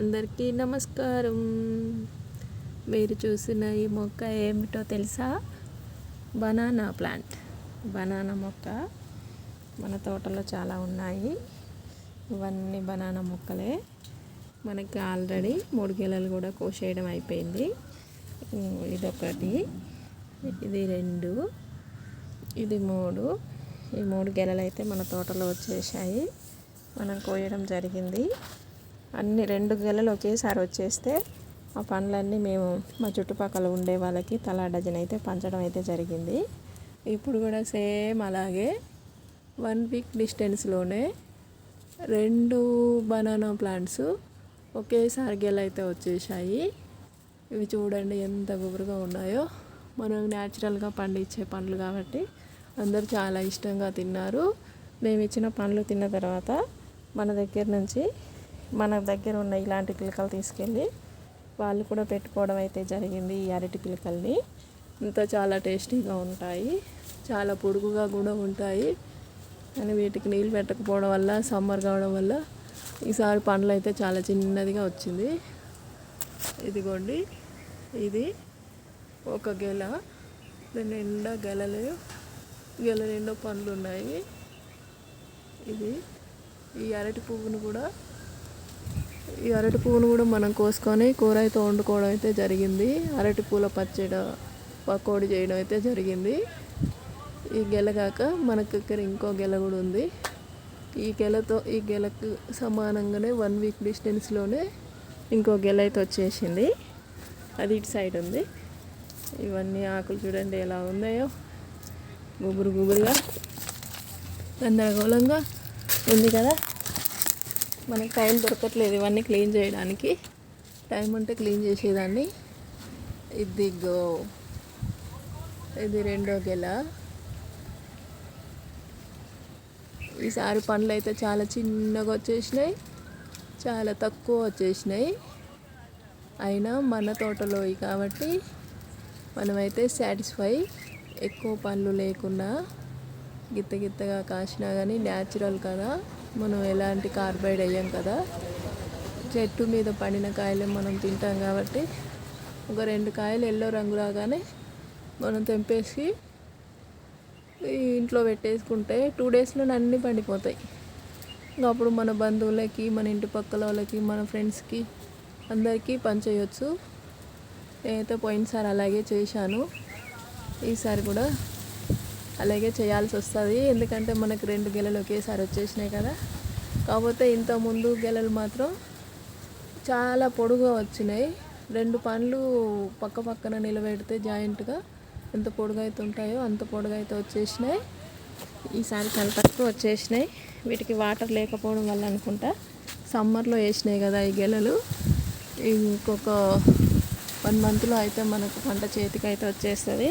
అందరికీ నమస్కారం. మీరు చూసిన ఈ మొక్క ఏమిటో తెలుసా? Banana plant. బనానా మొక్క మన తోటలో చాలా ఉన్నాయి. ఇవన్నీ బనానా మొక్కలే. మనకి ఆల్రెడీ మూడు గెలలు కూడా కోసేయడం అయిపోయింది. ఇదొకటి ఇది రెండు ఇది మూడు. ఈ మూడు గెలలు అయితే మన తోటలో వచ్చేసాయి. మనం కోయడం జరిగింది. అన్ని రెండు గెలలు ఒకేసారి వచ్చేస్తే ఆ పండ్లన్నీ మేము మా చుట్టుపక్కల ఉండే వాళ్ళకి తలా డజన్ అయితే పంచడం అయితే జరిగింది. ఇప్పుడు కూడా సేమ్ అలాగే వన్ వీక్ డిస్టెన్స్లోనే రెండు బనానా ప్లాంట్స్ ఒకేసారి గెల అయితే వచ్చేసాయి. ఇవి చూడండి ఎంత గుబురుగా ఉన్నాయో. మనం న్యాచురల్గా పండించే పండ్లు కాబట్టి అందరూ చాలా ఇష్టంగా తిన్నారు. మేము ఇచ్చిన పండ్లు తిన్న తర్వాత మన దగ్గర నుంచి మన దగ్గర ఉన్న ఇలాంటి పిలకలు తీసుకెళ్ళి వాళ్ళు కూడా పెట్టుకోవడం అయితే జరిగింది ఈ అరటి పిలకల్ని. ఇంత చాలా టేస్టీగా ఉంటాయి చాలా పొడుగుగా కూడా ఉంటాయి. కానీ వీటికి నీళ్ళు పెట్టకపోవడం వల్ల సమ్మర్ కావడం వల్ల ఈసారి పండ్లు అయితే చాలా చిన్నదిగా వచ్చింది. ఇదిగోండి ఇది ఒక గెల. దాని నిండా గెలలు గెల నిండా పండ్లు ఉన్నాయి. ఇది ఈ అరటి పువ్వును కూడా ఈ అరటి పువ్వును కూడా మనం కోసుకొని కూర అయితే వండుకోవడం అయితే జరిగింది. అరటి పూల పచ్చడి పకోడి చేయడం అయితే జరిగింది. ఈ గెల కాక మనకు ఇక్కడ ఇంకో గెల కూడా ఉంది. ఈ గెలతో ఈ గెలకు సమానంగానే వన్ వీక్ డిస్టెన్స్లోనే ఇంకో గెల అయితే వచ్చేసింది. అది ఇటు సైడ్ ఉంది. ఇవన్నీ ఆకులు చూడండి ఎలా ఉన్నాయో. గుబురు గుబురుగా. గందరగోళంగా ఉంది కదా. మనకి టైం దొరకట్లేదు ఇవన్నీ క్లీన్ చేయడానికి. టైం ఉంటే క్లీన్ చేసేదాన్ని. ఇదిగో ఇది రెండో గెల. ఈసారి పండ్లు అయితే చాలా చిన్నగా వచ్చేసినాయి. చాలా తక్కువ వచ్చేసినాయి. అయినా మన తోటలో కాబట్టి మనమైతే సాటిస్ఫై. ఎక్కువ పండ్లు లేకున్నా గిత్త గిత్తగా కాసినా కానీ న్యాచురల్ కదా. మనం ఎలాంటి కార్బైడ్ అయ్యాం కదా. చెట్టు మీద పండిన కాయలే మనం తింటాం కాబట్టి ఒక రెండు కాయలు ఎల్లో రంగు రాగానే మనం తెంపేసి ఇంట్లో పెట్టేసుకుంటే టూ డేస్లో అన్నీ పండిపోతాయి. అప్పుడు మన బంధువులకి మన ఇంటి పక్కల వాళ్ళకి మన ఫ్రెండ్స్కి అందరికీ పంచేయచ్చు నేనైతే పోయినసారి అలాగే చేశాను. ఈసారి కూడా అలాగే చేయాల్సి వస్తుంది. ఎందుకంటే మనకు రెండు గెలలు ఒకేసారి వచ్చేసినాయి కదా. కాకపోతే ఇంత ముందు గెలలు మాత్రం చాలా పొడుగా వచ్చినాయి. రెండు పండ్లు పక్క పక్కన నిలబెడితే జాయింట్గా ఎంత పొడుగు అయితే ఉంటాయో అంత పొడుగు అయితే వచ్చేసినాయి. ఈసారి చాలా తక్కువ వచ్చేసినాయి. వీటికి వాటర్ లేకపోవడం వల్ల అనుకుంటా సమ్మర్లో వేసినాయి కదా ఈ గెలలు. ఇంకొక వన్ మంత్లో అయితే మనకు పంట చేతికి అయితే వచ్చేస్తుంది.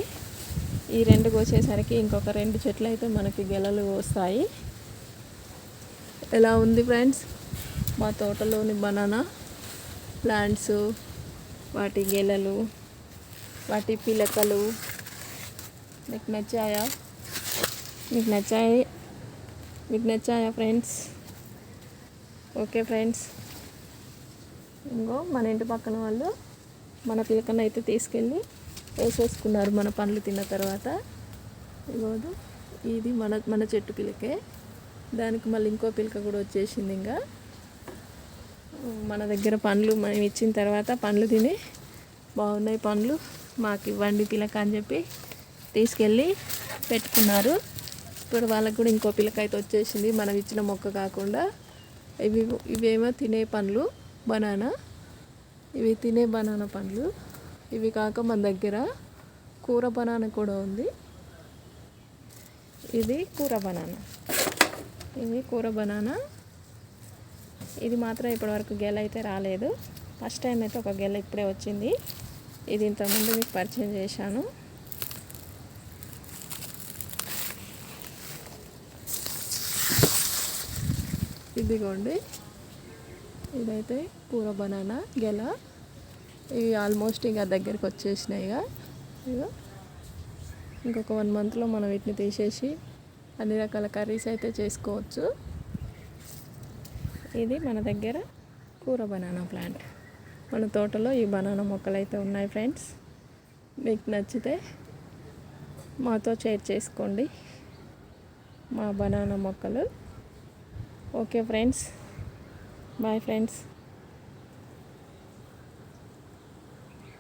ఈ రెండు కోసేసరికి ఇంకొక రెండు చెట్లు అయితే మనకి గెలలు వస్తాయి. ఎలా ఉంది ఫ్రెండ్స్? మా తోటలోని బనానా ప్లాంట్స్ వాటి గెలలు వాటి పిలకలు మీకు నచ్చాయా? మీకు నచ్చాయి? మీకు నచ్చాయా ఫ్రెండ్స్? Okay friends. ఇంకో మన ఇంటి పక్కన వాళ్ళు మన పిలకను అయితే తీసుకెళ్ళి వేసేసుకున్నారు మన పండ్లు తిన్న తర్వాత. ఇవ్వదు ఇది మన మన చెట్టు పిలకే. దానికి మళ్ళీ ఇంకో పిలక కూడా వచ్చేసింది ఇంకా. మన దగ్గర పండ్లు మనం ఇచ్చిన తర్వాత పండ్లు తిని బాగున్నాయి పండ్లు మాకు ఇవ్వండి పిలక అని చెప్పి తీసుకెళ్ళి పెట్టుకున్నారు. ఇప్పుడు వాళ్ళకు కూడా ఇంకో పిలక అయితే వచ్చేసింది. మనం ఇచ్చిన మొక్క కాకుండా. ఇవి ఇవేమో తినే పండ్లు బనానా. ఇవి తినే బనానా పండ్లు. ఇవి కాక మన దగ్గర కూర బనానా కూడా ఉంది. ఇది కూర బనానా. ఇది కూర బనానా. ఇది మాత్రం ఇప్పటివరకు గెల అయితే రాలేదు. ఫస్ట్ టైం అయితే ఒక గెల ఇప్పుడే వచ్చింది. ఇది ఇంతకుముందు మీకు పరిచయం చేశాను. ఇదిగోండి. ఇదైతే కూర బనానా గెల. ఇవి ఆల్మోస్ట్ ఇక దగ్గరికి వచ్చేసినాయి ఇక. ఇక ఇంకొక వన్ మంత్లో మనం వీటిని తీసేసి అన్ని రకాల కర్రీస్ అయితే చేసుకోవచ్చు. ఇది మన దగ్గర కూర బనానా ప్లాంట్. మన తోటలో ఈ బనానా మొక్కలు అయితే ఉన్నాయి ఫ్రెండ్స్. మీకు నచ్చితే మాతో షేర్ చేసుకోండి. మా బనానా మొక్కలు. Okay friends. Bye friends.